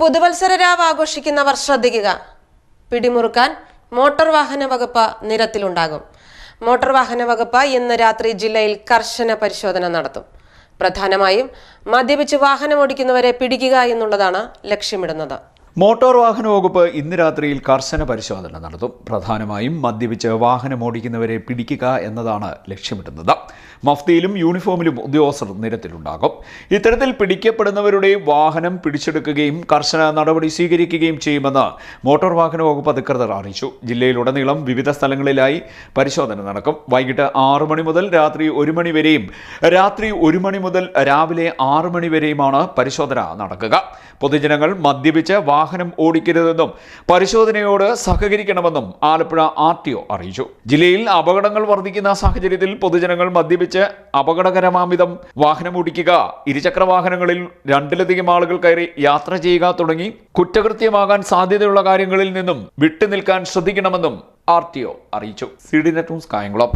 പുതുവത്സര രാവ് ആഘോഷിക്കുന്നവർ ശ്രദ്ധിക്കുക. പിടിമുറുക്കാൻ മോട്ടോർ വാഹന വകുപ്പ് നിരത്തിലുണ്ടാകും. മോട്ടോർ വാഹന വകുപ്പ് ഇന്ന് രാത്രി ജില്ലയിൽ കർശന പരിശോധന നടത്തും. പ്രധാനമായും മദ്യപിച്ച് വാഹനമോടിക്കുന്നവരെ പിടിക്കുക എന്നുള്ളതാണ് ലക്ഷ്യമിടുന്നത്. മോട്ടോർ വാഹന വകുപ്പ് ഇന്ന് രാത്രിയിൽ കർശന പരിശോധന നടത്തും. പ്രധാനമായും മദ്യപിച്ച് വാഹനമോടിക്കുന്നവരെ പിടിക്കുക എന്നതാണ് ലക്ഷ്യമിടുന്നത്. മഫ്തിയിലും യൂണിഫോമിലും ഉദ്യോഗസ്ഥർ നിരത്തിലുണ്ടാകും. ഇത്തരത്തിൽ പിടിക്കപ്പെടുന്നവരുടെ വാഹനം പിടിച്ചെടുക്കുകയും കർശന നടപടി സ്വീകരിക്കുകയും ചെയ്യുമെന്ന് മോട്ടോർ വാഹന വകുപ്പ് അധികൃതർ അറിയിച്ചു. ജില്ലയിലുടനീളം വിവിധ സ്ഥലങ്ങളിലായി പരിശോധന നടക്കും. വൈകിട്ട് ആറു മണി മുതൽ രാത്രി ഒരു മണി വരെയും രാത്രി ഒരു മണി മുതൽ രാവിലെ ആറു മണി വരെയുമാണ് പരിശോധന നടക്കുക. പൊതുജനങ്ങൾ മദ്യപിച്ച് വാഹനം ഓടിക്കരുതെന്നും പരിശോധനയോട് സഹകരിക്കണമെന്നും ആലപ്പുഴ ആർ ടി ഒ അറിയിച്ചു. ജില്ലയിൽ അപകടങ്ങൾ വർദ്ധിക്കുന്ന സാഹചര്യത്തിൽ പൊതുജനങ്ങൾ മദ്യപിച്ച് അപകടകരമാമിതം വാഹനം ഓടിക്കുക ഇരുചക്ര വാഹനങ്ങളിൽ രണ്ടിലധികം ആളുകൾ കയറി യാത്ര ചെയ്യുക തുടങ്ങി കുറ്റകൃത്യമാകാൻ സാധ്യതയുള്ള കാര്യങ്ങളിൽ നിന്നും വിട്ടുനിൽക്കാൻ ശ്രദ്ധിക്കണമെന്നും ആർ ടി ഒ അറിയിച്ചു. C D net news Kayamkulam.